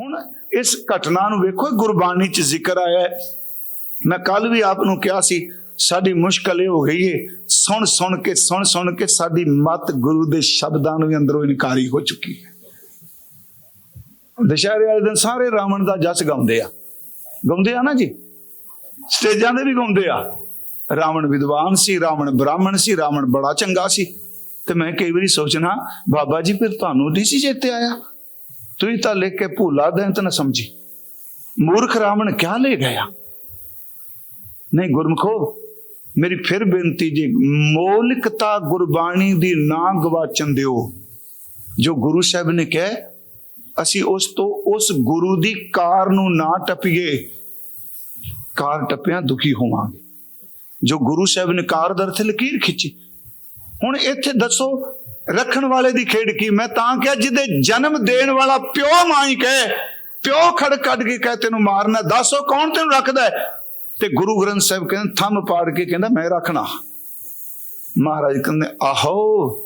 ਹੁਣ ਇਸ ਘਟਨਾ ਨੂੰ ਵੇਖੋ ਗੁਰਬਾਣੀ ਚ ਜ਼ਿਕਰ ਆਇਆ ਹੈ। ਮੈਂ ਕੱਲ ਵੀ ਆਪ ਨੂੰ ਕਿਹਾ ਸੀ, ਸਾਡੀ ਮੁਸ਼ਕਲ ਇਹ ਹੋ ਗਈ ਏ, ਸੁਣ ਸੁਣ ਕੇ, ਸੁਣ ਸੁਣ ਕੇ ਸਾਡੀ ਮਤ ਗੁਰੂ ਦੇ ਸ਼ਬਦਾਂ ਨੂੰ ਵੀ ਅੰਦਰੋਂ ਇਨਕਾਰੀ ਹੋ ਚੁੱਕੀ ਹੈ। ਦੁਸ਼ਹਿਰੇ ਵਾਲੇ ਦਿਨ ਸਾਰੇ ਰਾਵਣ ਦਾ ਜਸ ਗਾਉਂਦੇ ਆ। ਗਾਉਂਦੇ ਆ ਨਾ ਜੀ? ਸਟੇਜਾਂ ਦੇ ਵੀ ਗਾਉਂਦੇ ਆ। ਰਾਵਣ ਵਿਦਵਾਨ ਸੀ, ਰਾਵਣ ਬ੍ਰਾਹਮਣ ਸੀ, ਰਾਵਣ ਬੜਾ ਚੰਗਾ ਸੀ। ਤੇ ਮੈਂ ਕਈ ਵਾਰੀ ਸੋਚਣਾ ਬਾਬਾ ਜੀ ਫਿਰ ਤੁਹਾਨੂੰ ਨਹੀਂ ਸੀ ਚੇਤੇ ਆਇਆ? ਤੁਸੀਂ ਤਾਂ ਲਿਖ ਕੇ ਭੂਲਾ ਦੇਂ ਤਾਂ ਨਾ ਸਮਝੀ। ਮੂਰਖ ਰਾਵਣ ਕਿਆ ਨਹੀਂ ਗੁਰਮਖੋ, ਮੇਰੀ ਫਿਰ ਬੇਨਤੀ ਜੀ, ਮੌਲਿਕਤਾ ਗੁਰਬਾਣੀ ਦੀ ਨਾ ਗਵਾਚਣ ਦਿਓ। ਜੋ ਗੁਰੂ ਸਾਹਿਬ ਨੇ ਕਿਹਾ, ਅਸੀਂ ਉਸ ਤੋਂ ਉਸ ਗੁਰੂ ਦੀ ਕਾਰ ਨੂੰ ਨਾ ਟੱਪੀਏ। ਕਾਰ ਟੱਪਿਆਂ ਦੁਖੀ ਹੋਵਾਂਗੇ। ਜੋ ਗੁਰੂ ਸਾਹਿਬ ਨੇ ਕਾਰ ਦਰਥ ਲਕੀਰ ਖਿੱਚੀ। ਹੁਣ ਇੱਥੇ ਦੱਸੋ ਰੱਖਣ ਵਾਲੇ ਦੀ ਖੇਡ ਕੀ? ਮੈਂ ਤਾਂ ਕਿਹਾ ਜਿਹਦੇ ਜਨਮ ਦੇਣ ਵਾਲਾ ਪਿਓ ਮਾਈ ਕਹੇ, ਪਿਓ ਖੜ ਕੱਢ ਕੇ ਕਹੇ, ਤੈਨੂੰ ਮਾਰਨਾ, ਦੱਸੋ ਕੌਣ ਤੈਨੂੰ ਰੱਖਦਾ ਤੇ ਗੁਰੂ ਗ੍ਰੰਥ ਸਾਹਿਬ ਕਹਿੰਦੇ, ਥੰਮ ਪਾੜ ਕੇ ਕਹਿੰਦਾ, ਮੈਂ ਰੱਖਣਾ। ਮਹਾਰਾਜ ਕਹਿੰਦੇ, ਆਹੋ,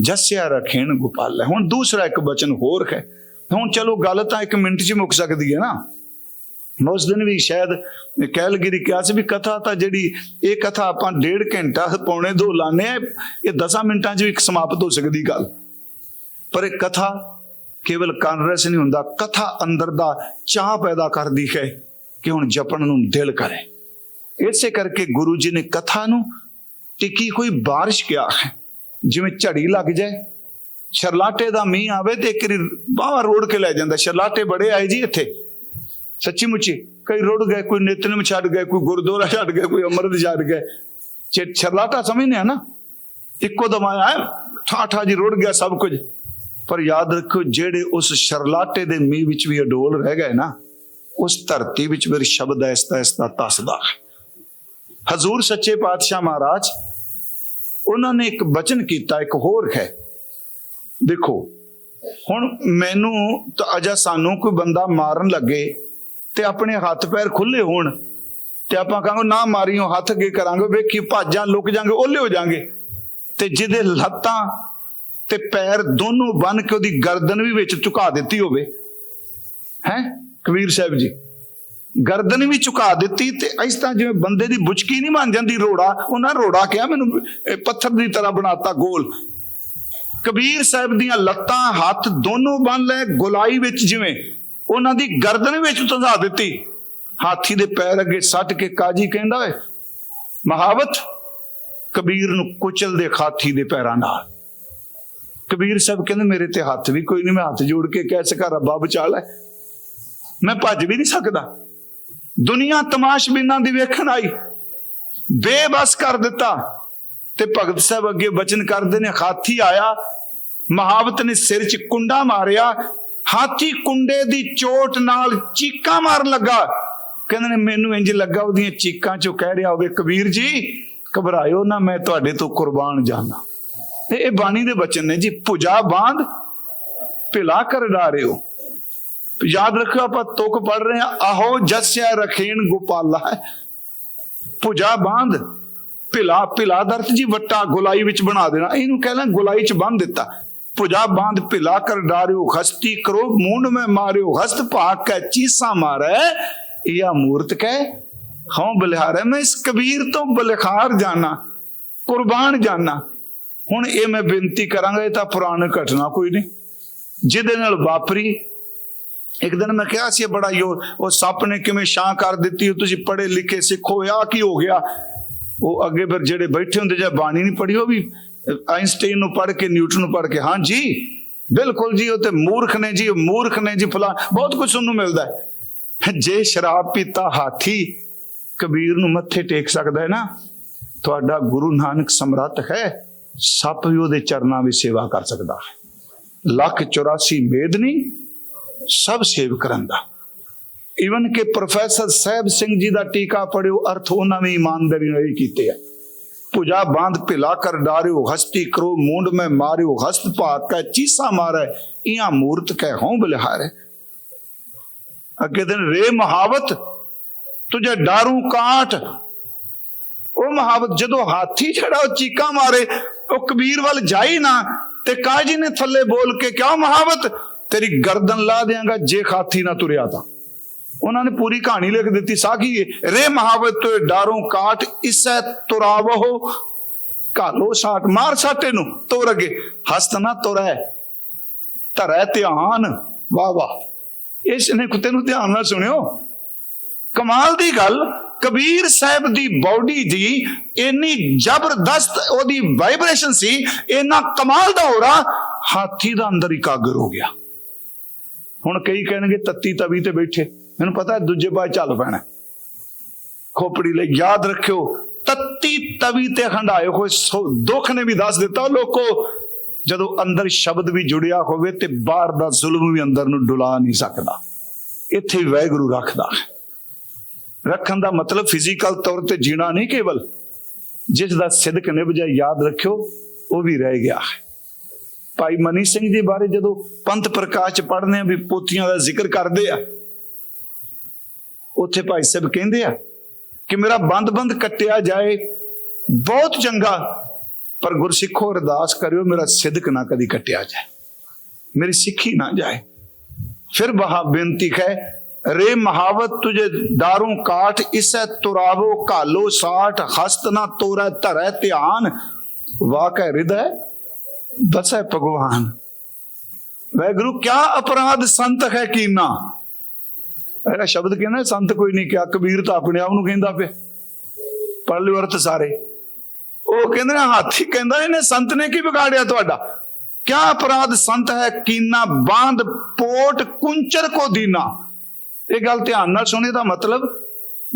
ਜਸਿਆ ਰਖੇਣ ਗੋਪਾਲ ਹੁਣ ਦੂਸਰਾ ਇੱਕ ਬਚਨ ਹੋਰ ਹੈ। ਹੁਣ ਚਲੋ ਗੱਲ ਤਾਂ ਇੱਕ ਮਿੰਟ 'ਚ ਮੁੱਕ ਸਕਦੀ ਹੈ ਨਾ। ਉਸ ਦਿਨ ਵੀ ਸ਼ਾਇਦ ਕਹਿਲਗਿਰੀ ਕਿਹਾ ਸੀ ਵੀ ਕਥਾ ਤਾਂ ਜਿਹੜੀ ਇਹ ਕਥਾ ਆਪਾਂ ਡੇਢ ਘੰਟਾ ਪੌਣੇ ਦੋ ਲਾਣੇ ਆ ਇਹ 10 ਮਿੰਟਾਂ 'ਚ ਵੀ ਸਮਾਪਤ ਹੋ ਸਕਦੀ ਗੱਲ। ਪਰ ਇਹ ਕਥਾ ਕੇਵਲ ਕਾਨਰਸ ਨਹੀਂ ਹੁੰਦਾ, ਕਥਾ ਅੰਦਰ ਦਾ ਚਾਹ ਪੈਦਾ ਕਰਦੀ ਹੈ ਕਿ ਹੁਣ ਜਪਣ ਨੂੰ ਦਿਲ ਕਰੇ। ਇਸੇ ਕਰਕੇ ਗੁਰੂ ਜੀ ਨੇ ਕਥਾ ਨੂੰ ਟਿੱਕੀ ਕੋਈ ਬਾਰਿਸ਼ ਕਿਹਾ ਹੈ। ਜਿਵੇਂ ਝੜੀ ਲੱਗ ਜਾਏ ਸ਼ਰਲਾਟੇ ਦਾ ਮੀਂਹ ਆਵੇ ਤੇ ਇੱਕ ਬਾਹਰ ਰੋੜ ਕੇ ਲੈ ਜਾਂਦਾ। ਸ਼ਰਲਾਟੇ ਬੜੇ ਆਏ ਜੀ ਇੱਥੇ। ਸੱਚੀ ਮੁੱਚੀ ਕਈ ਰੁੜ ਗਏ ਕੋਈ ਨਿਤਨਮ ਛੱਡ ਗਏ ਕੋਈ ਗੁਰਦੁਆਰਾ ਛੱਡ ਗਏ ਕੋਈ ਅੰਮ੍ਰਿਤ ਛੱਡ ਗਏ ਜੇ ਛਰਲਾਟਾ ਸਮਝਨੇ ਆ ਨਾ ਇੱਕੋ ਦਮ ਆਇਆ ਠਾਠਾ ਜੀ ਰੁੜ ਗਿਆ ਸਭ ਕੁਝ ਪਰ ਯਾਦ ਰੱਖੋ ਜਿਹੜੇ ਉਸ ਸ਼ਰਲਾਟੇ ਦੇ ਮੀਂਹ ਵਿੱਚ ਵੀ ਅਡੋਲ ਰਹਿ ਗਏ ਨਾ ਉਸ ਧਰਤੀ ਵਿੱਚ ਫਿਰ ਸ਼ਬਦ ਐਸਤਾ ਐਸਤਾ ਤਸਦਾ ਹਜ਼ੂਰ ਸੱਚੇ ਪਾਤਸ਼ਾਹ ਮਹਾਰਾਜ ਉਹਨਾਂ ਨੇ ਇੱਕ ਬਚਨ ਕੀਤਾ ਇੱਕ ਹੋਰ ਹੈ ਦੇਖੋ ਹੁਣ ਮੈਨੂੰ ਤਾਂ ਅਜਾ ਸਾਨੂੰ ਕੋਈ ਬੰਦਾ ਮਾਰਨ ਲੱਗੇ ਤੇ ਆਪਣੇ ਹੱਥ ਪੈਰ ਖੁੱਲੇ ਹੋਣ ਤੇ ਆਪਾਂ ਕਹਾਂਗੇ, ਨਾ ਮਾਰੀਓ, ਹੱਥ ਅੱਗੇ ਕਰਾਂਗੇ, ਵੇਖੀ ਭਾਜਾਂ ਲੁਕ ਜਾਾਂਗੇ ਓਲੇ ਹੋ ਜਾਾਂਗੇ। ਤੇ ਜਿਹਦੇ ਲੱਤਾਂ ਤੇ ਪੈਰ ਦੋਨੋਂ ਬੰਨ ਕੇ ਉਹਦੀ ਗਰਦਨ ਵੀ ਵਿੱਚ ਝੁਕਾ ਦਿੱਤੀ ਹੋਵੇ, ਹੈ, ਕਬੀਰ ਸਾਹਿਬ ਜੀ? ਗਰਦਨ ਵੀ ਝੁਕਾ ਦਿੱਤੀ ਤੇ ਇਸ ਤਰ੍ਹਾਂ ਜਿਵੇਂ ਬੰਦੇ ਦੀ ਬੁਚਕੀ ਨਹੀਂ ਮੰਨ ਜਾਂਦੀ, ਰੋੜਾ, ਉਹਨਾਂ ਰੋੜਾ ਕਿਹਾ ਮੈਨੂੰ ਪੱਥਰ ਦੀ ਤਰ੍ਹਾਂ ਬਣਾਤਾ ਗੋਲ। ਕਬੀਰ ਸਾਹਿਬ ਦੀਆਂ ਲੱਤਾਂ, ਹੱਥ ਦੋਨੋਂ ਬੰਨ ਲੈ ਗੁਲਾਈ ਵਿੱਚ ਜਿਵੇਂ ਉਹਨਾਂ ਦੀ ਗਰਦਨ ਵਿੱਚ ਤੰਦਾ ਦਿੱਤੀ। ਹਾਥੀ ਦੇ ਪੈਰ ਅੱਗੇ ਸੱਟ ਕੇ ਕਾਜੀ ਕਹਿੰਦਾ ਓਏ ਮਹਾਵਤ, ਕਬੀਰ ਨੂੰ ਕੁਚਲ ਦੇ ਹਾਥੀ ਦੇ ਪੈਰਾਂ ਨਾਲ। ਕਬੀਰ ਸਾਹਿਬ ਕਹਿੰਦੇ, ਮੇਰੇ ਤੇ ਹੱਥ ਵੀ ਕੋਈ ਨਹੀਂ, ਮੈਂ ਹੱਥ ਜੋੜ ਕੇ ਕਹਿ ਸਕਾ, ਰੱਬਾ ਬਚਾ ਲੈ। ਮੈਂ ਭੱਜ ਵੀ ਨਹੀਂ ਸਕਦਾ। ਦੁਨੀਆ ਤਮਾਸ਼ਬੀਨਾਂ ਦੀ ਵੇਖਣ ਆਈ। ਬੇਬਸ ਕਰ ਦਿੱਤਾ ਤੇ ਭਗਤ ਸਾਹਿਬ ਅੱਗੇ ਬਚਨ ਕਰਦੇ ਨੇ, ਹਾਥੀ ਆਇਆ। ਮਹਾਵਤ ਨੇ ਸਿਰ 'ਚ ਕੁੰਡਾ ਮਾਰਿਆ। ਹਾਥੀ ਕੁੰਡੇ ਦੀ ਚੋਟ ਨਾਲ ਚੀਕਾਂ ਮਾਰਨ ਲੱਗਾ। ਕਹਿੰਦੇ ਨੇ, ਮੈਨੂੰ ਇੰਜ ਲੱਗਾ ਉਹਦੀਆਂ ਚੀਕਾਂ 'ਚੋਂ ਕਹਿ ਰਿਹਾ ਹੋਵੇ, ਕਬੀਰ ਜੀ, ਘਬਰਾਇਓ ਨਾ, ਮੈਂ ਤੁਹਾਡੇ ਤੋਂ ਕੁਰਬਾਨ ਜਾਣਾ ਤੇ ਇਹ ਬਾਣੀ ਦੇ ਬਚਨ ਨੇ ਜੀ ਪੁਜਾ ਬਾਂਧ, ਭਿਲਾ ਕਰ ਡਾਰਿਓ। ਯਾਦ ਰੱਖੋ ਆਪਾਂ ਤੁਕ ਪੜ ਰਹੇ ਹਾਂ, ਆਹੋ ਜਸਿਆ ਰਖੇਣ ਗੋਪਾਲਾ ਪੁਜਾ ਬਾਂਧ, ਭਿਲਾ ਭਿਲਾ ਦਰਤ ਜੀ, ਵੱਟਾ ਗੁਲਾਈ ਵਿੱਚ ਬਣਾ ਦੇਣਾ। ਇਹਨੂੰ ਕਹਿੰਦਾ ਗੁਲਾਈ ਚ ਬੰਨ ਦਿੱਤਾ। ਭੁਜਾ ਬਾਂਧ ਭਿਲਾ ਕਰ ਡਾਰਿਓ ਹਸਤੀ ਕਰੋ ਮੂੰਡ ਮੈਂ ਮਾਰਿਓ, ਹਸਤ ਭਾਗ ਕੈ, ਚੀਸਾ ਮਾਰੇ, ਇਹ ਮੂਰਤ ਕੈ। ਹਉ ਬਲਿਹਾਰੇ, ਮੈਂ ਇਸ ਕਬੀਰ ਤੋਂ ਬਲਿਹਾਰ ਜਾਣਾ ਕੁਰਬਾਨ ਜਾਣਾ ਹੁਣ ਇਹ ਮੈਂ ਬੇਨਤੀ ਕਰਾਂਗਾ, ਇਹ ਤਾਂ ਪੁਰਾਣੀ ਘਟਨਾ ਕੋਈ ਨਹੀਂ। ਜਿਹਦੇ ਨਾਲ ਵਾਪਰੀ। ਇੱਕ ਦਿਨ ਮੈਂ ਕਿਹਾ ਸੀ, ਇਹ ਬੜਾ ਯੋ, ਉਹ ਸੱਪ ਨੇ ਕਿਵੇਂ ਛਾਂ ਕਰ ਦਿੱਤੀ, ਉਹ ਤੁਸੀਂ ਪੜ੍ਹੇ ਲਿਖੇ ਸਿੱਖੋ ਆ ਕੀ ਹੋ ਗਿਆ? ਉਹ ਅੱਗੇ ਫਿਰ ਜਿਹੜੇ ਬੈਠੇ ਹੁੰਦੇ ਜਾਂ ਬਾਣੀ ਨਹੀਂ ਪੜ੍ਹੀ, ਉਹ ਵੀ ਆਇਨਸਟਾਈਨ ਨੂੰ ਪੜ੍ਹ ਕੇ, ਨਿਊਟਨ ਨੂੰ ਪੜ੍ਹ ਕੇ, ਹਾਂ ਜੀ, ਬਿਲਕੁਲ ਜੀ, ਉਹ ਤੇ ਮੂਰਖ ਨੇ ਜੀ, ਉਹ ਮੂਰਖ ਨੇ ਜੀ, ਫਲਾ, ਬਹੁਤ ਕੁਝ ਉਹਨੂੰ ਮਿਲਦਾ ਹੈ। ਜੇ ਸ਼ਰਾਬ ਪੀਤਾ ਹਾਥੀ, ਕਬੀਰ ਨੂੰ ਮੱਥੇ ਟੇਕ ਸਕਦਾ ਹੈ ਨਾ, ਤੁਹਾਡਾ ਗੁਰੂ ਨਾਨਕ ਸਮਰੱਥ ਹੈ, ਸੱਪ ਵੀ ਉਹਦੇ ਚਰਨਾਂ ਵਿੱਚ ਸੇਵਾ ਕਰ ਸਕਦਾ ਹੈ। ਲੱਖ 84 ਮੇਦਨੀ ਸਭ ਸੇਵ ਕਰਨ ਦਾ। ਇਵਨ ਕਿ ਪ੍ਰੋਫੈਸਰ ਸਾਹਿਬ ਸਿੰਘ ਜੀ ਦਾ ਟੀਕਾ ਪੜਿਓ ਅਰਥ ਉਹਨਾਂ ਨੇ ਇਮਾਨਦਾਰੀ ਨਾਲ ਹੀ ਕੀਤੇ ਆ। ਪੁਜਾ ਬਾਂਧ ਭਿਲਾ ਕਰ ਡਾਰਿਓ, ਹਸਤੀ ਕਰੋ, ਮੂੰਡ ਮੈਂ ਮਾਰਿਓ, ਹਸਤ ਭਾਗ ਕੈ ਚੀਸਾ ਮਾਰੇ, ਇਹਾਂ ਮੂਰਤ ਕੈ ਹਉ ਬਲਿਹਾਰੇ। ਅੱਗੇ ਦਿਨ ਰੇ ਮਹਾਵਤ, ਤੁਝੇ ਡਾਰੂ ਕਾਟ। ਉਹ ਮਹਾਵਤ ਜਦੋਂ ਹਾਥੀ ਛੜਾ ਉਹ ਚੀਕਾਂ ਮਾਰੇ, ਉਹ ਕਬੀਰ ਵੱਲ ਜਾਈ ਨਾ, ਤੇ ਕਾਜੀ ਨੇ ਥੱਲੇ ਬੋਲ ਕੇ ਕਿਉਂ ਮਹਾਵਤ, ਤੇਰੀ ਗਰਦਨ ਲਾ ਦਿਆਂਗਾ, ਜੇ ਖਾਥੀ ਨਾ ਤੁਰਿਆ ਤਾਂ। ਉਹਨਾਂ ਨੇ ਪੂਰੀ ਕਹਾਣੀ ਲਿਖ ਦਿੱਤੀ, ਸਾਖੀ, ਰੇ ਮਹਾਵਤ ਡਾਰੋਂ ਕਾਟ ਇਸੈ ਤੁਰਾਵੋ ਕਾਲੋ ਸਾਟ ਮਾਰ ਸਾਟੇ ਨੂੰ, ਤੋਰ ਅਗੇ, ਹਸਤ ਨਾ ਤੁਰੈ, ਧਰੈ ਧਿਆਨ, ਵਾਹ ਵਾਹ। ਇਸ ਨੇ ਕੁੱਤੇ ਨੂੰ ਧਿਆਨ ਨਾਲ ਸੁਣਿਓ। ਕਮਾਲ ਦੀ ਗੱਲ, ਕਬੀਰ ਸਾਹਿਬ ਦੀ ਬਾਡੀ ਦੀ ਇੰਨੀ ਜ਼ਬਰਦਸਤ ਉਹਦੀ ਵਾਈਬ੍ਰੇਸ਼ਨ ਸੀ, ਇੰਨਾ ਕਮਾਲ ਦਾ ਹੋਰਾ, ਹਾਥੀ ਦਾ ਅੰਦਰ ਇਕਾਗਰ ਹੋ ਗਿਆ। ਹੁਣ ਕਈ ਕਹਿਣਗੇ ਤੱਤੀ ਤਵੀ ਤੇ ਬੈਠੇ। ਮੈਨੂੰ ਪਤਾ ਦੂਜੇ ਪਾਸੇ ਚੱਲ ਪੈਣਾ ਖੋਪੜੀ ਲਈ ਯਾਦ ਰੱਖਿਓ, ਤੱਤੀ ਤਵੀ ਤੇ ਹੰਡਾਏ ਹੋਏ ਦੁੱਖ ਨੇ ਵੀ ਦੱਸ ਦਿੱਤਾ ਲੋਕੋ, ਜਦੋਂ ਅੰਦਰ ਸ਼ਬਦ ਵੀ ਜੁੜਿਆ ਹੋਵੇ ਤੇ ਬਾਹਰ ਦਾ ਜ਼ੁਲਮ ਵੀ ਅੰਦਰ ਨੂੰ ਡੁਲਾ ਨਹੀਂ ਸਕਦਾ। ਇੱਥੇ ਵੀ ਰੱਖਦਾ ਰੱਖਣ ਦਾ ਮਤਲਬ ਫਿਜ਼ੀਕਲ ਤੌਰ ਤੇ ਜੀਣਾ ਨਹੀਂ ਕੇਵਲ, ਜਿਸ ਦਾ ਸਿਦਕ ਨਿਭ ਜਾ ਯਾਦ ਰੱਖਿਓ, ਉਹ ਵੀ ਰਹਿ ਗਿਆ ਹੈ। ਭਾਈ ਮਨੀ ਸਿੰਘ ਜੀ ਬਾਰੇ ਜਦੋਂ ਪੰਥ ਪ੍ਰਕਾਸ਼ ਚ ਪੜ੍ਹਦੇ ਆ ਵੀ ਪੋਥੀਆਂ ਦਾ ਜ਼ਿਕਰ ਕਰਦੇ ਆ ਉੱਥੇ ਭਾਈ ਸਾਹਿਬ ਕਹਿੰਦੇ ਆ ਕਿ ਮੇਰਾ ਬੰਦ-ਬੰਦ ਕੱਟਿਆ ਜਾਏ, ਬਹੁਤ ਚੰਗਾ, ਪਰ ਗੁਰਸਿੱਖੋ ਅਰਦਾਸ ਕਰਿਓ ਮੇਰਾ ਸਿਦਕ ਨਾ ਕਦੀ ਕੱਟਿਆ ਜਾਏ, ਮੇਰੀ ਸਿੱਖੀ ਨਾ ਜਾਏ। ਫਿਰ ਬਹਾ ਬੇਨਤੀ ਹੈ, ਰੇ ਮਹਾਵਤ ਤੁਝੇ ਦਾਰੂ ਕਾਠ, ਇਸੈ ਤੁਰਾਵੋ ਘਾਲੋ ਸਾਠ, ਹਸਤ ਨਾ ਤੋਰੈ, ਧਰੈ ਧਿਆਨ। ਵਾਕੈ ਹਿਰਦੈ ਬਸੈ ਭਗਵਾਨ, ਵੈਗੁਰੂ ਕਿਆ ਅਪਰਾਧ ਸੰਤ ਹੈ ਕੀਨਾ ਇਹਦਾ ਸ਼ਬਦ ਕਹਿੰਦਾ, ਸੰਤ ਕੋਈ ਨਹੀਂ ਕਿਹਾ ਕਬੀਰ ਤਾਂ ਆਪਣੇ ਆਪ ਨੂੰ ਕਹਿੰਦਾ ਪਿਆ। ਪੜ੍ਹ ਅਰਥ ਸਾਰੇ। ਉਹ ਕਹਿੰਦੇ ਨੇ, ਹਾਥੀ ਕਹਿੰਦਾ, ਇਹਨੇ ਸੰਤ ਨੇ ਕੀ ਵਿਗਾੜਿਆ ਤੁਹਾਡਾ? ਕਿਆ ਅਪਰਾਧ ਸੰਤ ਹੈ, ਕੀਨਾ ਬਾਂਧ, ਪੋਟ, ਕੁੰਚਰ ਕੋ ਦੀਨਾ? ਇਹ ਗੱਲ ਧਿਆਨ ਨਾਲ ਸੁਣੇ ਦਾ ਮਤਲਬ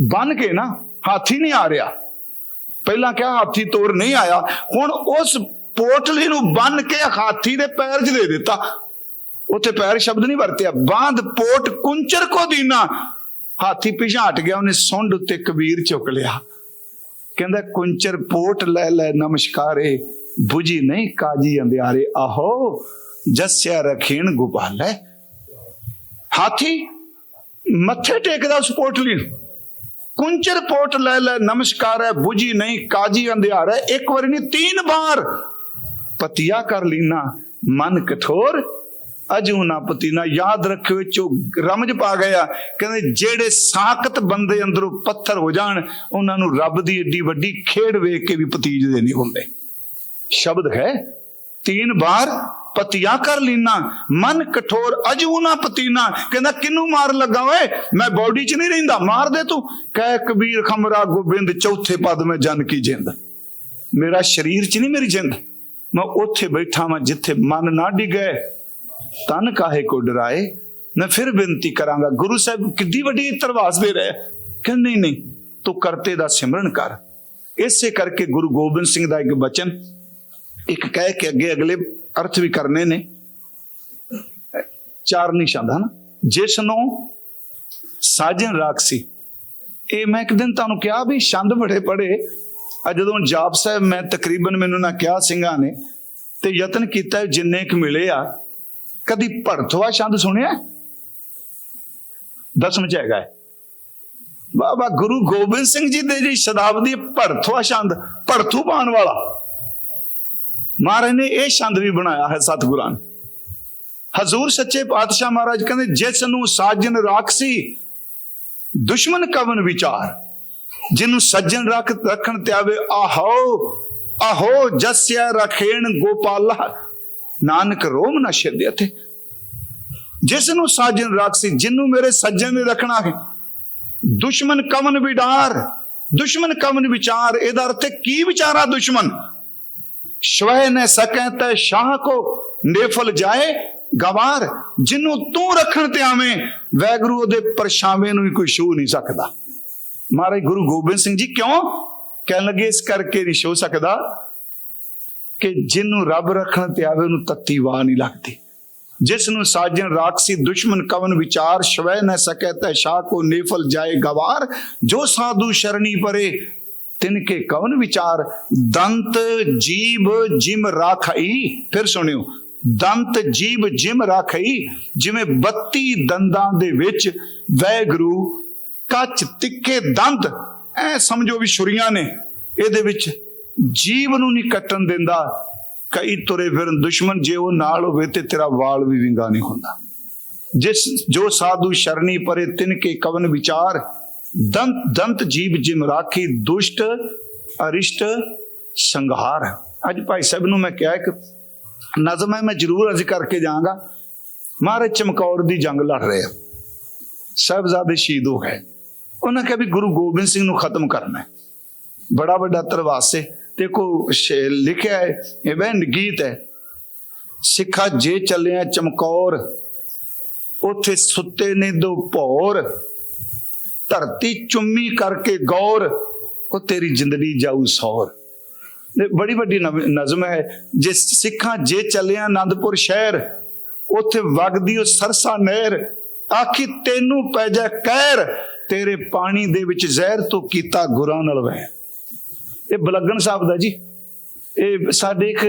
ਬਨ ਕੇ ਨਾ, ਹਾਥੀ ਨਹੀਂ ਆ ਰਿਹਾ। ਪਹਿਲਾਂ ਕਿਹਾ ਹਾਥੀ ਤੋਰ ਨਹੀਂ ਆਇਆ, ਹੁਣ ਉਸ ਪੋਟਲੀ ਨੂੰ ਬੰਨ ਕੇ ਹਾਥੀ ਦੇ ਪੈਰ 'ਚ ਦੇ ਦਿੱਤਾ। ਉੱਥੇ ਪੈਰ ਸ਼ਬਦ ਨਹੀਂ ਵਰਤਿਆ। ਬਾਂਧ ਪੋਟ ਕੁੰਚਰ ਕੋ ਦੀਨਾ। ਹਾਥੀ ਪਿਛਾਟ ਗਿਆ, ਉਹਨੇ ਸੁੰਡ ਉੱਤੇ ਕਬੀਰ ਚੁੱਕ ਲਿਆ। ਕਹਿੰਦਾ, ਕੁੰਚਰ ਪੋਟ ਲੈ ਲੈ, ਨਮਸਕਾਰੇ। 부ਜੀ ਨਹੀਂ ਕਾਜੀ ਅੰਧਿਆਰੇ। ਆਹੋ, ਜਸਿਆ ਰਖੀਣ ਗੁਪਾਲੇ। ਹਾਥੀ ਮੱਥੇ ਟੇਕਦਾ ਉਸ ਪੋਟਲੀ ਨੂੰ ਕੁੰਚਰ ਪੋਟ ਲੈ ਲੈ, ਨਮਸਕਾਰ। ਹੈ 부ਜੀ ਨਹੀਂ ਕਾਜੀ ਅੰਧਿਆਰੇ। ਇੱਕ ਵਾਰੀ ਨਹੀਂ, ਤਿੰਨ ਵਾਰ। ਪਤਿਆ ਕਰ ਲੀਨਾ। ਮਨ ਕਠੋਰ ਅਜੂ ਨਾ ਪਤੀਨਾ ਯਾਦ ਰੱਖਿਓ ਚੋ ਰਮਜ ਪਾ ਗਿਆ। ਕਹਿੰਦੇ, ਜਿਹੜੇ ਸਾਖਤ ਬੰਦੇ ਅੰਦਰੋਂ ਪੱਥਰ ਹੋ ਜਾਣ, ਉਹਨਾਂ ਨੂੰ ਰੱਬ ਦੀ ਏਡੀ ਵੱਡੀ ਖੇਡ ਵੇਖ ਕੇ ਵੀ ਪਤੀਜਦੇ ਨਹੀਂ ਹੁੰਦੇ। ਸ਼ਬਦ ਹੈ, ਤੀਨ ਵਾਰ ਪਤਿਆ ਕਰ ਲੀਨਾ, ਮਨ ਕਠੋਰ ਅਜੂ ਨਾ ਪਤੀਨਾ। ਕਹਿੰਦਾ ਕਿੰਨੂੰ ਮਾਰ ਲੱਗਾ ਓਏ? ਮੈਂ ਬਾਡੀ 'ਚ ਨਹੀਂ ਰਹਿੰਦਾ, ਮਾਰ ਦੇ ਤੂੰ। ਕਹਿ, ਕਬੀਰ ਖਮਰਾ ਗੋਬਿੰਦ, ਚੌਥੇ ਪਦ ਮੈਂ ਜਨ ਕੀ ਜਿੰਦ। ਮੇਰਾ ਸਰੀਰ 'ਚ ਨਹੀਂ ਮੇਰੀ ਜਿੰਦ। ਮੈਂ ਉੱਥੇ ਬੈਠਾ ਵਾਂ ਜਿੱਥੇ ਮਨ ਨਾ ਡਿਗੇ। ਤਨ ਕਾਹੇ ਕੋ ਡਰਾਏ? ਮੈਂ ਫਿਰ ਬੇਨਤੀ ਕਰਾਂਗਾ, ਗੁਰੂ ਸਾਹਿਬ ਕਿੱਡੀ ਵੱਡੀ ਤਰਵਾਸ ਦੇ ਰਹੇ ਕਹਿੰਦੇ, ਨਹੀਂ ਨਹੀਂ, ਤੂੰ ਕਰਤੇ ਦਾ ਸਿਮਰਨ ਕਰ। ਇਸੇ ਕਰਕੇ ਗੁਰੂ ਗੋਬਿੰਦ ਸਿੰਘ ਦਾ ਇੱਕ ਬਚਨ, ਇੱਕ ਕਹਿ ਕੇ ਅੱਗੇ ਅਗਲੇ ਅਰਥ ਵੀ ਕਰਨੇ ਨੇ। ਚਾਰ ਨਿਸ਼ਾਨ ਹਨ। ਜਿਸ ਨੂੰ ਸਾਜਨ ਰਾਖਸੀ ਇਹ ਮੈਂ ਇੱਕ ਦਿਨ ਤੁਹਾਨੂੰ ਕਿਹਾ ਵੀ ਛੰਦ ਬੜੇ ਪੜੇ। ਆ ਜਦੋਂ ਜਾਪ ਸਾਹਿਬ ਮੈਂ ਤਕਰੀਬਨ ਮੈਨੂੰ ਨਾ ਕਿਹਾ ਸਿੰਘਾਂ ਨੇ, ਤੇ ਯਤਨ ਕੀਤਾ ਜਿੰਨੇ ਕੁ ਮਿਲੇ ਆ ਕਦੀ ਭੜਥਵਾ ਛੰਦ ਸੁਣਿਆ? ਦਸਮ ਚ ਹੈਗਾ ਬਾਬਾ ਗੁਰੂ ਗੋਬਿੰਦ ਸਿੰਘ ਜੀ ਦੇ ਜੀ ਸ਼ਤਾਬਦੀ ਭੜਥਵਾ ਛੰਦ ਭੜਥੂ ਪਾਉਣ ਵਾਲਾ। ਮਹਾਰਾਜ ਨੇ ਇਹ ਛੰਦ ਵੀ ਬਣਾਇਆ ਹੈ ਸਤਿਗੁਰਾਂ ਨੇ। ਹਜ਼ੂਰ ਸੱਚੇ ਪਾਤਸ਼ਾਹ ਮਹਾਰਾਜ ਕਹਿੰਦੇ, ਜਿਸ ਨੂੰ ਸਾਜਨ ਰਾਖਸੀ ਦੁਸ਼ਮਨ ਕਵਨ ਵਿਚਾਰ। ਜਿਹਨੂੰ ਸੱਜਣ ਰੱਖ, ਰੱਖਣ ਤੇ ਆਵੇ, ਆਹੋ ਆਹੋ, ਜਸਿਆ ਰਖੇਣ ਗੋਪਾਲਾ। ਨਾਨਕ ਰੋਮ ਨਾ ਛੱਡਿਆ ਤੇ ਜਿਸ ਨੂੰ ਸਾਜਨ ਰਾਖਸੀ ਜਿਹਨੂੰ ਮੇਰੇ ਸੱਜਣ ਨੇ ਰੱਖਣਾ ਹੈ। ਦੁਸ਼ਮਨ ਕਵਨ ਵਿਡਾਰ ਦੁਸ਼ਮਨ ਕਵਨ ਵਿਚਾਰ, ਇਹਦਾ ਅਰਥ ਹੈ ਕੀ ਵਿਚਾਰਾ ਦੁਸ਼ਮਨ ਸ਼ਵਹਿ ਨੇ ਸਕੈ ਤੈ ਸ਼ਾਹ ਕੋ, ਨੇਫਲ ਜਾਏ ਗਵਾਰ। ਜਿਹਨੂੰ ਤੂੰ ਰੱਖਣ ਤੇ ਆਵੇਂ, ਵੈਗਰੂ ਉਹਦੇ ਪਰਛਾਵੇਂ ਨੂੰ ਵੀ ਕੋਈ ਛੂ ਨਹੀਂ ਸਕਦਾ। ਮਹਾਰਾਜ ਗੁਰੂ ਗੋਬਿੰਦ ਸਿੰਘ ਜੀ ਕਿਉਂ? ਕਹਿਣ ਲੱਗੇ, ਇਸ ਕਰਕੇ ਨਹੀਂ ਛੋ ਸਕਦਾ। ਕਿ ਜਿਹਨੂੰ ਰੱਬ ਰੱਖਣ ਤੇ ਆਵੇ ਉਹਨੂੰ ਤੱਤੀ ਵਾਹ ਨਹੀਂ ਲੱਗਦੀ। ਜਿਸ ਨੂੰ ਸਾਜਨ ਰਾਖਸੀ ਦੁਸ਼ਮਨ ਕਵਨ ਵਿਚਾਰ, ਸ਼ਵੈ ਨ ਸਕੈ ਤੈ ਸ਼ਾਹ ਕੋ ਨੇਫਲ ਜਾਏ ਗਵਾਰ। ਜੋ ਸਾਧੂ ਸ਼ਰਣੀ ਪਰੇ, ਤਿਨ ਕੇ ਕਵਨ ਵਿਚਾਰ। ਦੰਤ ਜੀਬ ਜਿਮ ਰਾਖਈ। ਫਿਰ ਸੁਣਿਓ, ਦੰਤ ਜੀਬ ਜਿਮ ਰਾਖਈ, ਜਿਵੇਂ 32 ਦੰਦਾਂ ਦੇ ਵਿੱਚ। ਵੈਗਰੂ, ਕੱਚ ਤਿੱਖੇ ਦੰਦ। ਐ ਸਮਝੋ ਵੀ ਛੁਰੀਆਂ ਨੇ, ਇਹਦੇ ਵਿੱਚ ਜੀਵ ਨੂੰ ਨਹੀਂ ਕੱਟਣ ਦਿੰਦਾ, ਕਈ ਤੁਰੇ ਫਿਰਨ ਦੁਸ਼ਮਣ ਜੇ ਉਹ ਨਾਲ ਹੋਵੇ ਤੇ ਤੇਰਾ ਵਾਲ ਵੀ ਵਿੰਗਾ ਨਹੀਂ ਹੁੰਦਾ। ਜਿਸ, ਜੋ ਸਾਧੂ ਸ਼ਰਣੀ ਪਰੇ ਤਿਨ ਕੇ ਕਵਨ ਵਿਚਾਰ, ਦੰਤ ਦੰਤ ਜੀਵ ਜਿਮ ਰਾਖੀ ਦੁਸ਼ਟ, ਅਰਿਸ਼ਟ, ਸੰਘਾਰ। ਅੱਜ ਭਾਈ ਸਾਹਿਬ ਨੂੰ ਮੈਂ ਕਿਹਾ ਇੱਕ ਨਜ਼ਮ ਹੈ, ਮੈਂ ਜ਼ਰੂਰ ਅਰਜ਼ ਕਰਕੇ ਜਾਵਾਂਗਾ। ਮਹਾਰਾਜ ਚਮਕੌਰ ਦੀ ਜੰਗ ਲੜ ਰਹੇ ਆ। ਸਾਹਿਬਜ਼ਾਦੇ ਸ਼ਹੀਦ ਹੋ ਗਏ। ਉਹਨਾਂ ਕਿਹਾ ਵੀ ਗੁਰੂ ਗੋਬਿੰਦ ਸਿੰਘ ਨੂੰ ਖਤਮ ਕਰਨਾ ਹੈ। ਬੜਾ ਵੱਡਾ ਤਰਵਾਸੇ ਤੇ ਕੋ ਲਿਖਿਆ ਹੈ, ਇਹ ਵੈਨ ਗੀਤ ਹੈ। ਸਿੱਖਾ ਜੇ ਚੱਲਿਆ ਚਮਕੌਰ, ਉਥੇ ਸੁੱਤੇ ਨੇ ਦੋ ਭੌਰ। ਧਰਤੀ ਚੁੰਮੀ ਕਰਕੇ ਗੌਰ, ਉਹ ਤੇਰੀ ਜ਼ਿੰਦਗੀ ਜਾਊ ਸੌਰ। ਬੜੀ ਵੱਡੀ ਨਵ- ਨਜ਼ਮ ਹੈ। ਜੇ ਸਿੱਖਾਂ ਜੇ ਚੱਲਿਆ ਆਨੰਦਪੁਰ ਸ਼ਹਿਰ, ਉੱਥੇ ਵਗਦੀ ਉਹ ਸਰਸਾ ਨਹਿਰ। ਆਖੀ ਤੈਨੂੰ ਪੈ ਜਾ ਕਹਿਰ, ਤੇਰੇ ਪਾਣੀ ਦੇ ਵਿੱਚ ਜ਼ਹਿਰ ਤੋਂ ਕੀਤਾ ਗੁਰਾਂ ਨਾਲ ਵਹਿ ਇਹ ਬਲੱਗਣ ਸਾਹਿਬ ਦਾ ਜੀ। ਇਹ ਸਾਡੇ ਇੱਕ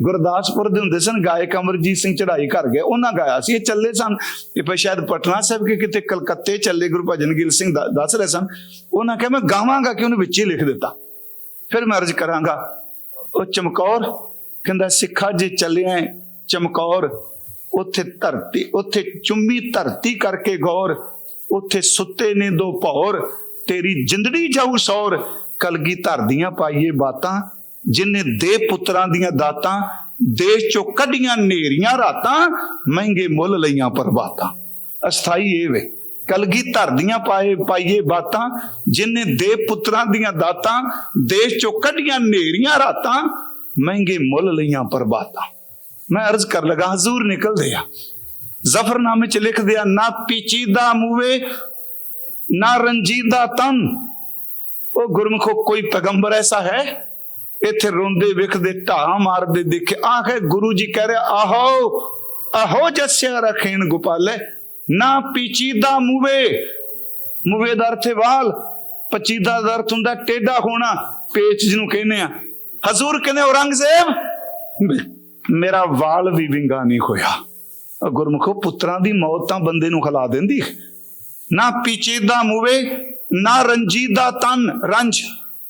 ਗੁਰਦਾਸਪੁਰ ਦੇ ਹੁੰਦੇ ਸਨ, ਗਾਇਕ ਅਮਰਜੀਤ ਸਿੰਘ ਚੜਾਈ ਘਰ ਗਏ। ਉਹਨਾਂ ਗਾਇਆ ਸੀ, ਇਹ ਚੱਲੇ ਸਨ। ਇਹ ਪਈ ਸ਼ਾਇਦ ਪਟਨਾ ਸਾਹਿਬ ਕੇ ਕਿਤੇ ਕਲਕੱਤੇ ਚੱਲੇ, ਗੁਰੂ ਭਜਨ ਗਿਲ ਸਿੰਘ ਦਾ- ਦੱਸ ਰਹੇ ਸਨ। ਉਹਨਾਂ ਕਿਹਾ, ਮੈਂ ਗਾਵਾਂਗਾ ਕਿ ਉਹਨੇ ਵਿੱਚ ਹੀ ਲਿਖ ਦਿੱਤਾ। ਫਿਰ ਮੈਂ ਅਰਜ਼ ਕਰਾਂਗਾ। ਉਹ ਚਮਕੌਰ ਕਹਿੰਦਾ, ਸਿੱਖਾ ਜੇ ਚੱਲਿਆ ਚਮਕੌਰ। ਉੱਥੇ ਧਰਤੀ, ਉੱਥੇ ਚੁੰਮੀ ਧਰਤੀ ਕਰਕੇ ਗੌਰ। ਉੱਥੇ ਸੁੱਤੇ ਨੇ ਦੋ ਭੌਰ। ਤੇਰੀ ਜਿੰਦੜੀ ਜਾਊ ਸੌਰ। ਕਲਗੀ ਧਰਦੀਆਂ ਪਾਈਏ ਬਾਤਾਂ, ਜਿਨੇ ਦੇ ਪੁੱਤਰਾਂ ਦੀਆਂ ਦਾਤਾਂ, ਦੇਸ਼ ਚੋਂ ਕੱਢੀਆਂ ਨੇਰੀਆਂ ਰਾਤਾਂ, ਮਹਿੰਗੇ ਮੁੱਲ ਲਈਆਂ ਪਰਬਾਤਾਂ ਅਸਥਾਈ ਇਹ ਵੇ, ਕਲਗੀ ਧਰਦੀਆਂ ਪਾਏ ਪਾਈਏ ਬਾਤਾਂ, ਜਿਨੇ ਦੇ ਪੁੱਤਰਾਂ ਦੀਆਂ ਦਾਤਾਂ, ਦੇਸ਼ ਚੋਂ ਕੱਢੀਆਂ ਨੇਰੀਆਂ ਰਾਤਾਂ, ਮਹਿੰਗੇ ਮੁੱਲ ਲਈਆਂ ਪਰਬਾਤਾਂ ਮੈਂ ਅਰਜ਼ ਕਰ ਲਗਾ, ਹਜ਼ੂਰ ਨਿਕਲਦੇ ਆ। ਜ਼ਫਰਨਾਮੇ ਚ ਲਿਖਦੇ ਆ, ਨਾ ਪੀਚੀਦਾ ਮੂਵੇ, ਨਾ ਰੰਜੀਦਾ ਤਨ। ਉਹ ਗੁਰਮੁਖੋ ਕੋਈ ਪੈਗੰਬਰ ਐਸਾ ਹੈ? ਇੱਥੇ ਰੋਂਦੇ, ਵਿਖਦੇ, ਢਾਹ ਮਾਰਦੇ ਦੇਖੇ। ਆਖੇ, ਗੁਰੂ ਜੀ ਕਹਿ ਰਿਹਾ, ਆਹੋ ਆਹੋ ਜਸਿਆ ਰਖੇਣ ਗੋਪਾਲੇ, ਨਾ ਪੀਚੀਦਾ ਮੂਵੇ। ਮੂਵੇ ਦਾ ਅਰਥ ਵਾਲ। ਪਚੀਦਾ ਦਾ ਅਰਥ ਹੁੰਦਾ ਟੇਢਾ ਹੋਣਾ, ਪੇਚ ਜਿਹਨੂੰ ਕਹਿੰਦੇ ਆ। ਹਜ਼ੂਰ ਕਹਿੰਦੇ, ਔਰੰਗਜ਼ੇਬ, ਮੇਰਾ ਵਾਲ ਵੀ ਵਿੰਗਾ ਨਹੀਂ ਹੋਇਆ। ਉਹ ਗੁਰਮੁਖੋ, ਪੁੱਤਰਾਂ ਦੀ ਮੌਤ ਤਾਂ ਬੰਦੇ ਨੂੰ ਖਲਾ ਦਿੰਦੀ। ਨਾ ਪੀਚੀਦਾ ਮੂਵੇ ਨਾ ਰੰਜੀਦਾ ਤਨ, ਰੰਜ।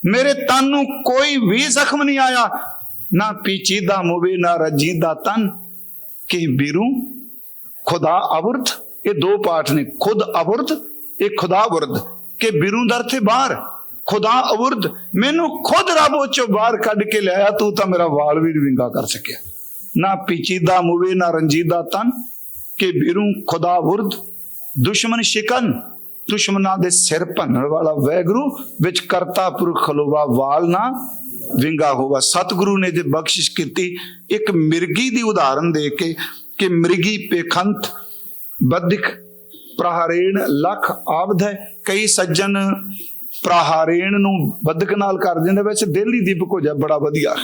ਮੇਰੇ ਤਨ ਨੂੰ ਕੋਈ ਵੀ ਜ਼ਖਮ ਨਹੀਂ ਆਇਆ। ਨਾ ਪੀਚੀਦਾ ਮੁਵੇ, ਨਾ ਰੰਜੀਦਾ ਤਨ। ਕਿ ਬਿਰੂ ਖੁਦਾ ਅਵਰਤ? ਇਹ ਦੋ ਪਾਠ ਨੇ। ਖੁਦ ਅਵਰਤ, ਇਹ ਖੁਦਾ ਅਵਰਤ। ਕਿ ਬਿਰੂ ਦਰ ਤੇ ਬਾਹਰ। ਖੁਦਾ ਅਵਰਤ, ਮੈਨੂੰ ਖੁਦ ਰੱਬ ਉਹ ਚੋਂ ਬਾਹਰ ਕੱਢ ਕੇ ਲਿਆਇਆ ਤੂੰ ਤਾਂ ਮੇਰਾ ਵਾਲ ਵੀ ਵਿੰਗਾ ਕਰ ਸਕਿਆ। ਨਾ ਪੀਚੀਦਾ ਮੁਵੇ, ਨਾ ਰੰਜੀਦਾ ਤਨ। ਕਿ ਬਿਰੂ ਖੁਦਾ ਅਵਰਤ ਦੁਸ਼ਮਨ ਸ਼ਿਕਨ। ਦੁਸ਼ਮਨਾਂ ਦੇ ਸਿਰ ਭੰਨਣ ਵਾਲਾ ਵੈਗਰੂ ਵਿੱਚ ਕਰਤਾ ਪੁਰਖ ਖਲੋਵਾ ਵਾਲ ਨਾ ਵਿੰਗਾ ਹੋਵਾ। ਸਤਿਗੁਰੂ ਨੇ ਜੇ ਬਖਸ਼ਿਸ਼ ਕੀਤੀ। ਇੱਕ ਮਿਰਗੀ ਦੀ ਉਦਾਹਰਨ ਦੇ ਕੇ ਕਿ ਮਿਰਗੀ ਪੇਖੰਤ ਬਦਿਕ ਪ੍ਰਹਾਰੇਣ ਲਖ ਆਵਧ ਹੈ। ਕਈ ਸੱਜਣ ਪ੍ਰਹਾਰੇਣ ਨੂੰ ਬਦਕ ਨਾਲ ਕਰ ਦਿੰਦੇ। ਵੈਸੇ ਦਿੱਲੀ ਦੀਪਕ ਹੋ ਜਾ ਬੜਾ ਵਧੀਆ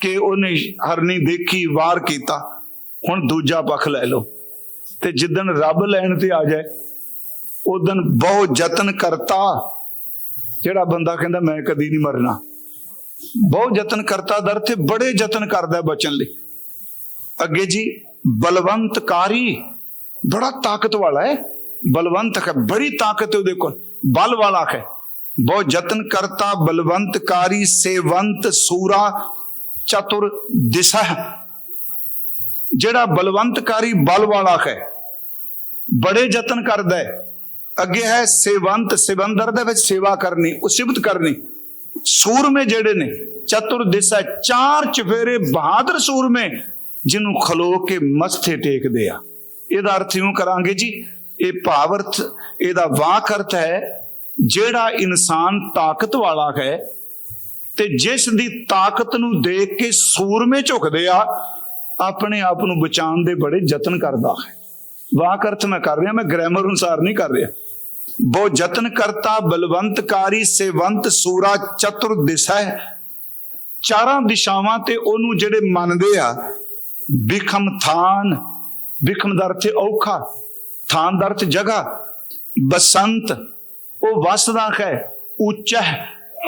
ਕਿ ਉਹਨੇ ਹਰਨੀ ਦੇਖੀ, ਵਾਰ ਕੀਤਾ। ਹੁਣ ਦੂਜਾ ਪੱਖ ਲੈ ਲਓ। ਤੇ ਜਿੱਦਣ ਰੱਬ ਲੈਣ ਤੇ ਆ ਜਾਏ ਉਦੋਂ ਬਹੁਤ ਯਤਨ ਕਰਤਾ। ਜਿਹੜਾ ਬੰਦਾ ਕਹਿੰਦਾ, ਮੈਂ ਕਦੀ ਨਹੀਂ ਮਰਨਾ। ਬਹੁਤ ਯਤਨ ਕਰਤਾ, ਦਰ ਤੇ ਬੜੇ ਯਤਨ ਕਰਦਾ ਬਚਣ ਲਈ। ਅੱਗੇ ਜੀ, ਬਲਵੰਤਕਾਰੀ ਬੜਾ ਤਾਕਤ ਵਾਲਾ ਹੈ। ਬਲਵੰਤ ਹੈ ਬੜੀ ਤਾਕਤ ਹੈ ਉਹਦੇ ਕੋਲ, ਬਲ ਵਾਲਾ ਹੈ ਬਹੁਤ ਯਤਨ ਕਰਤਾ, ਬਲਵੰਤਕਾਰੀ ਸੇਵੰਤ ਸੂਰਾ ਚਤੁਰ ਦਿਸ਼ਾ ਜਿਹੜਾ ਬਲਵੰਤਕਾਰੀ ਬਲ ਵਾਲਾ ਹੈ ਬੜੇ ਯਤਨ ਕਰਦਾ ਹੈ। ਅੱਗੇ ਹੈ ਸੇਵੰਤ, ਸਿਵੰਦਰ ਦੇ ਵਿੱਚ ਸੇਵਾ ਕਰਨੀ, ਉਸਿਬਤ ਕਰਨੀ। ਸੂਰਮੇ ਜਿਹੜੇ ਨੇ ਚਤੁਰ ਦਿਸ਼ਾ ਚਾਰ ਚਫੇਰੇ ਬਹਾਦਰ ਸੂਰਮੇ, ਜਿਹਨੂੰ ਖਲੋ ਕੇ ਮੱਥੇ ਟੇਕਦੇ ਆ। ਇਹਦਾ ਅਰਥ ਇਉਂ ਕਰਾਂਗੇ ਜੀ, ਇਹ ਭਾਵ ਅਰਥ ਇਹਦਾ ਵਾਕ ਅਰਥ ਹੈ, ਜਿਹੜਾ ਇਨਸਾਨ ਤਾਕਤ ਵਾਲਾ ਹੈ, ਤੇ ਜਿਸ ਦੀ ਤਾਕਤ ਨੂੰ ਦੇਖ ਕੇ ਸੂਰਮੇ ਝੁਕਦੇ ਆ, ਆਪਣੇ ਆਪ ਨੂੰ ਬਚਾਉਣ ਦੇ ਬੜੇ ਯਤਨ ਕਰਦਾ ਹੈ। ਵਾਕ ਅਰਥ ਮੈਂ ਕਰ ਰਿਹਾ, ਮੈਂ ਗ੍ਰਾਮਰ ਅਨੁਸਾਰ ਨਹੀਂ ਕਰ ਰਿਹਾ। ਬਹੁ ਯਤਨ ਕਰਤਾ, ਬਲਵੰਤਕਾਰੀ ਸੇਵੰਤ ਸੂਰਾ ਚਤੁਰ ਦਿਸ਼ਾ। ਚਾਰਾਂ ਦਿਸ਼ਾਵਾਂ ਤੇ ਉਹਨੂੰ ਜਿਹੜੇ ਮੰਨਦੇ ਆ, ਵਿਖਮ ਥਾਨ, ਵਿਖਮ ਦਾ ਅਰਥ ਔਖਾ, ਥਾਨ ਦਾ ਅਰਥ ਜਗ੍ਹਾ, ਬਸੰਤ, ਉਹ ਵਸਦਾ ਹੈ ਉੱਚਾ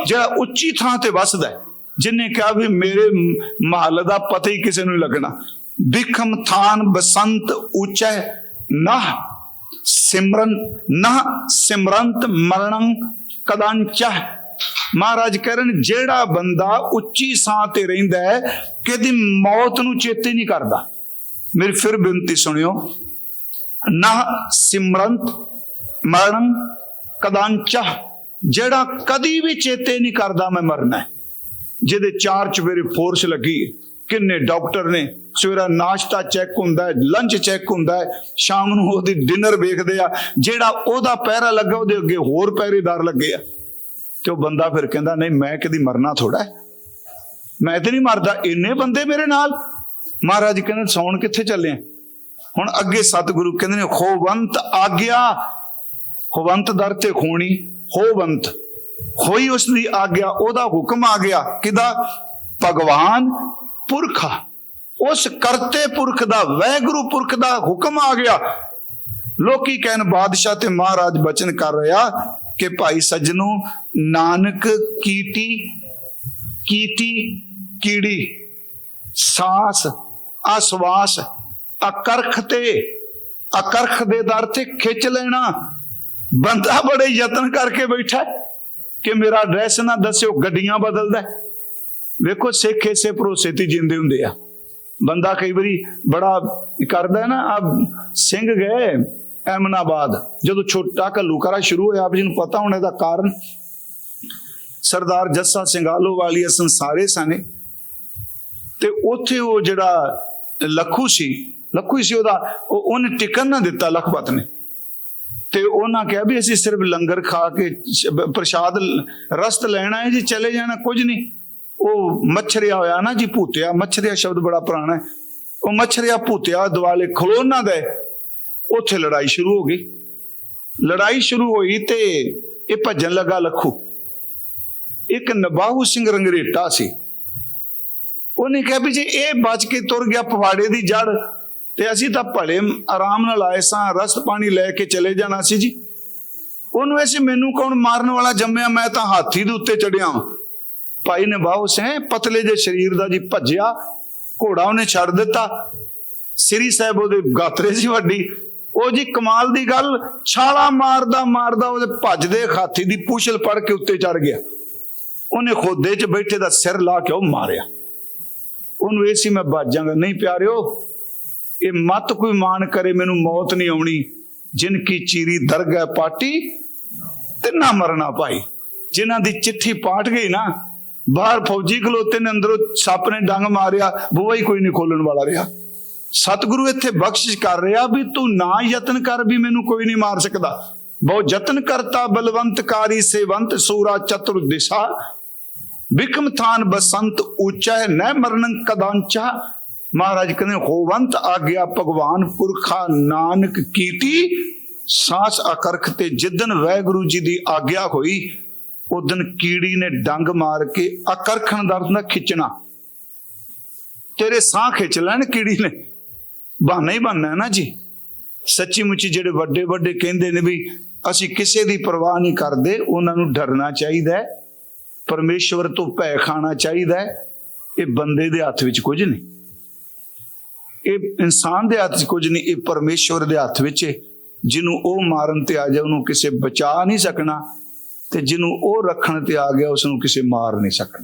ਜਿਹੜਾ ਉੱਚੀ ਥਾਂ ਤੇ ਵਸਦਾ ਹੈ, ਜਿਨੇ ਕਿਹਾ ਵੀ ਮੇਰੇ ਮਹੱਲ ਦਾ ਪਤਾ ਹੀ ਕਿਸੇ ਨੂੰ ਲੱਗਣਾ। ਵਿਖਮ ਥਾਨ, ਬਸੰਤ ਉੱਚਾ ਹੈ ਨਾ ਸਿਮਰਨ ਨਾ ਸਿਮਰੰਤ ਮਰਣੰ ਕਦਾਂਚਾ ਮਹਾਰਾਜ ਕਰਨ ਜਿਹੜਾ ਬੰਦਾ ਉੱਚੀ ਸਾਹ ਤੇ ਰਹਿੰਦਾ ਹੈ ਕਿਦੀ ਮੌਤ ਨੂੰ ਚੇਤੇ ਨਹੀਂ ਕਰਦਾ। ਮੇਰੀ ਫਿਰ ਬੇਨਤੀ ਸੁਣਿਓ ਨਾ ਸਿਮਰੰਤ ਮਰਨ ਕਦਾਂਚਾ ਜਿਹੜਾ ਕਦੀ ਵੀ ਚੇਤੇ ਨਹੀਂ ਕਰਦਾ, ਮੈਂ ਮਰਨਾ ਜਿਹਦੇ ਚਾਰ ਚਵੇਰੇ ਫੋਰਸ ਲੱਗੀ ਕਿੰਨੇ ਡਾਕਟਰ ਨੇ? ਸਵੇਰਾ ਨਾਸ਼ਤਾ ਚੈੱਕ ਹੁੰਦਾ ਹੈ ਲੰਚ ਚੈੱਕ ਹੁੰਦਾ ਹੈ, ਸ਼ਾਮ ਨੂੰ ਉਹਦੀ ਡਿਨਰ ਵੇਖਦੇ ਆ, ਜਿਹੜਾ ਉਹਦਾ ਪਹਿਰਾ ਲੱਗਾ, ਉਹਦੇ ਅੱਗੇ ਹੋਰ ਪਹਿਰੇਦਾਰ ਲੱਗੇ ਆ। ਤੇ ਉਹ ਬੰਦਾ ਫਿਰ ਕਹਿੰਦਾ, ਨਹੀਂ, ਮੈਂ ਕਦੀ ਮਰਨਾ ਥੋੜਾ ਮੈਂ ਤੇ ਨਹੀਂ ਮਰਦਾ, ਇੰਨੇ ਬੰਦੇ ਮੇਰੇ ਨਾਲ? ਮਹਾਰਾਜ ਕਹਿੰਦੇ, ਸੌਣ ਕਿੱਥੇ ਚੱਲੇ ਆ? ਹੁਣ ਅੱਗੇ ਸਤਿਗੁਰੂ ਕਹਿੰਦੇ ਨੇ, ਖੋਵੰਤ ਆਗਿਆ, ਖੋਵੰਤ ਦਰ ਤੇ ਖੋਣੀ ਹੋਵੰਤ ਹੋਈ ਉਸ ਦੀ ਆਗਿਆ, ਉਹਦਾ ਹੁਕਮ ਆ ਗਿਆ। ਕਿਦਾ ਭਗਵਾਨ ਪੁਰਖ ਉਸ ਕਰਤੇ ਪੁਰਖ ਦਾ, ਵੈਗੁਰੂ ਪੁਰਖ ਦਾ ਹੁਕਮ ਆ ਗਿਆ। ਲੋਕੀ ਕਹਿਣ, ਬਾਦਸ਼ਾਹ ਤੇ ਮਹਾਰਾਜ ਬਚਨ ਕਰ ਰਿਹਾ ਕਿ ਭਾਈ ਸੱਜਣੋ, ਨਾਨਕ ਕੀਟੀ ਕੀਟੀ, ਕੀੜੀ, ਸਾਸ ਆਸਵਾਸ ਅਕਰਖ ਤੇ, ਅਕਰਖ ਦੇ ਦਰ ਤੇ ਖਿੱਚ ਲੈਣਾ। ਬੰਦਾ ਬੜੇ ਯਤਨ ਕਰਕੇ ਬੈਠਾ ਕਿ ਮੇਰਾ ਐਡਰੈਸ ਨਾ ਦੱਸਿਓ, ਗੱਡੀਆਂ ਬਦਲਦਾ ਵੇਖੋ ਸਿੱਖ ਇਸੇ ਭਰੋਸੇ ਤੇ ਜਿੰਦੇ ਹੁੰਦੇ ਆ। ਬੰਦਾ ਕਈ ਵਾਰੀ ਬੜਾ ਕਰਦਾ ਨਾ ਆ ਸਿੰਘ ਗਏ ਐਮਨਾਬਾਦ ਜਦੋਂ ਛੋਟਾ ਘੱਲੂਕਰਾ ਸ਼ੁਰੂ ਹੋਇਆ, ਆਪ ਜੀ ਨੂੰ ਪਤਾ ਹੋਣੇ ਦਾ ਕਾਰਨ। ਸਰਦਾਰ ਜੱਸਾ ਸਿੰਘਾਲੋ ਵਾਲੀ ਸੰਸਾਰੇ ਸਾਨੇ ਤੇ ਉੱਥੇ ਉਹ ਜਿਹੜਾ ਲੱਖੂ ਸੀ ਲੱਖੂ ਸੀ ਉਹਦਾ, ਉਹ ਉਹਨੇ ਟਿਕਣ ਨਾ ਦਿੱਤਾ ਲਖਪਤ ਨੇ। ਤੇ ਉਹਨਾਂ ਕਿਹਾ ਵੀ ਅਸੀਂ ਸਿਰਫ ਲੰਗਰ ਖਾ ਕੇ ਪ੍ਰਸ਼ਾਦ ਰਸਤ ਲੈਣਾ ਹੈ ਜੀ, ਚਲੇ ਜਾਣਾ, ਕੁਝ ਨਹੀਂ। ਉਹ ਮੱਛਰਿਆ ਹੋਇਆ ਨਾ ਜੀ ਭੂਤਿਆ, ਮੱਛਰਿਆ ਸ਼ਬਦ ਬੜਾ ਪੁਰਾਣਾ ਹੈ। ਉਹ ਮੱਛਰਿਆ ਭੂਤਿਆ ਦਿਵਾਲੇ ਖਲੋਨਾ ਦਾ ਉੱਥੇ ਲੜਾਈ ਸ਼ੁਰੂ ਹੋ ਗਈ। ਲੜਾਈ ਸ਼ੁਰੂ ਹੋਈ ਤੇ ਇਹ ਭੱਜਣ ਲੱਗਾ ਲੱਖੂ। ਇੱਕ ਨਬਾਹੂ ਸਿੰਘ ਰੰਗਰੇਟਾ ਸੀ। ਉਹਨੇ ਕਿਹਾ ਵੀ ਜੇ ਇਹ ਬਚ ਕੇ ਤੁਰ ਗਿਆ ਪਵਾੜੇ ਦੀ ਜੜ, ਤੇ ਅਸੀਂ ਤਾਂ ਭਲੇ ਆਰਾਮ ਨਾਲ ਆਏ ਸਾਂ ਰਸਤ ਪਾਣੀ ਲੈ ਕੇ ਚਲੇ ਜਾਣਾ ਸੀ ਜੀ। ਉਹਨੂੰ ਐਸੀ ਮੈਨੂੰ ਕੌਣ ਮਾਰਨ ਵਾਲਾ ਜੰਮਿਆ, ਮੈਂ ਤਾਂ ਹਾਥੀ ਦੇ ਉੱਤੇ ਚੜਿਆ ਭਾਈ ਨੇ ਬਾਹੂ ਸੇ ਪਤਲੇ ਜੇ ਸਰੀਰ ਦਾ ਜੀ ਭੱਜਿਆ, ਘੋੜਾ ਉਹਨੇ ਛੱਡ ਦਿੱਤਾ। ਸ੍ਰੀ ਸਾਹਿਬ ਉਹਦੇ ਗਾਤਰੇ ਸੀ ਵੱਡੀ। ਉਹ ਜੀ ਕਮਾਲ ਦੀ ਗੱਲ, ਛਾਲਾ ਮਾਰਦਾ ਮਾਰਦਾ ਉਹਦੇ ਭੱਜਦੇ ਹਾਥੀ ਦੀ ਪੂਛਲ ਪੜ ਕੇ ਉੱਤੇ ਚੜ ਗਿਆ। ਉਹਨੇ ਖੋਦੇ 'ਚ ਬੈਠੇ ਦਾ ਸਿਰ ਲਾ ਕੇ ਉਹ ਮਾਰਿਆ। ਉਹਨੂੰ ਇਹ ਸੀ, ਮੈਂ ਬਚ ਜਾਵਾਂਗਾ ਨਹੀਂ ਪਿਆਰਿਓ, ਇਹ ਮਤ ਕੋਈ ਮਾਨ ਕਰੇ, ਮੈਨੂੰ ਮੌਤ ਨਹੀਂ ਆਉਣੀ। ਜਿਨ ਕੀ ਚੀਰੀ ਦਰਗਾਹ ਪਾਟੀ ਤੇ ਨਾ ਮਰਨਾ ਭਾਈ। ਜਿਨ੍ਹਾਂ ਦੀ ਚਿੱਠੀ ਪਾਟ ਗਈ ਨਾ ਬਾਹਰ ਫੌਜੀ ਖਲੋਤੇ ਨੇ, ਅੰਦਰੋਂ ਸੱਪ ਨੇ ਡੰਗ ਮਾਰਿਆ, ਬੂਹਾ ਹੀ ਕੋਈ ਨਹੀਂ ਖੋਲਣ ਵਾਲਾ ਰਿਹਾ। ਸਤਿਗੁਰੂ ਇੱਥੇ ਬਖਸ਼ਿਸ਼ ਕਰ ਰਿਹਾ ਵੀ ਤੂੰ ਨਾ ਯਤਨ ਕਰ ਵੀ ਮੈਨੂੰ ਕੋਈ ਨਹੀਂ ਮਾਰ ਸਕਦਾ। ਬਹੁ ਯਤਨ ਕਰਤਾ ਬਲਵੰਤਕਾਰੀ ਸੇਵੰਤ ਸੂਰਾ ਚਤੁਰ ਦਿਸ਼ਾ। ਵਿਕਮ ਥਾਨ ਬਸੰਤ ਉੱਚਾ ਹੈ ਨੈ ਮਰਨ ਕਦਾਂਚਾ। ਮਹਾਰਾਜ ਕਹਿੰਦੇ, ਹੋਵੰਤ ਆਗਿਆ ਭਗਵਾਨ ਪੁਰਖਾ ਨਾਨਕ ਕੀਤੀ। ਸਾਸ ਅਕਰਖ ਤੇ ਜਿੱਦਨ ਵੈਗੁਰੂ ਜੀ ਦੀ ਆਗਿਆ ਹੋਈ ਉਦਨ ਕੀੜੀ ਨੇ ਡੰਗ ਮਾਰ ਕੇ ਅਕਰਖਣ ਦਾ ਅਰਥ ਖਿੱਚਣਾ। ਤੇਰੇ ਸਾਹ ਖਿੱਚ ਲੈਣ ਕੀੜੀ ਨੇ। ਬਹਾਨਾ ਹੀ ਬਹਾਨਾ ਨਾ ਜੀ। ਸੱਚੀ ਮੁੱਚੀ ਜਿਹੜੇ ਵੱਡੇ ਵੱਡੇ ਕਹਿੰਦੇ ਨੇ ਵੀ ਅਸੀਂ ਕਿਸੇ ਦੀ ਪਰਵਾਹ ਨਹੀਂ ਕਰਦੇ, ਉਹਨਾਂ ਨੂੰ ਡਰਨਾ ਚਾਹੀਦਾ ਹੈ। ਪਰਮੇਸ਼ਵਰ ਤੋਂ ਭੈ ਖਾਣਾ ਚਾਹੀਦਾ ਹੈ। ਇਹ ਬੰਦੇ ਦੇ ਹੱਥ ਵਿੱਚ ਕੁਝ ਨਹੀਂ। ਇਹ ਇਨਸਾਨ ਦੇ ਹੱਥ 'ਚ ਕੁਝ ਨਹੀਂ, ਇਹ ਪਰਮੇਸ਼ਵਰ ਦੇ ਹੱਥ ਵਿੱਚ ਜਿਹਨੂੰ ਉਹ ਮਾਰਨ ਤੇ ਆ ਜਾ ਉਹਨੂੰ ਕਿਸੇ ਬਚਾ ਨਹੀਂ ਸਕਣਾ। ਤੇ ਜਿਹਨੂੰ ਉਹ ਰੱਖਣ ਤੇ ਆ ਗਿਆ ਉਸ ਨੂੰ ਕਿਸੇ ਮਾਰ ਨਹੀਂ ਸਕਣਾ।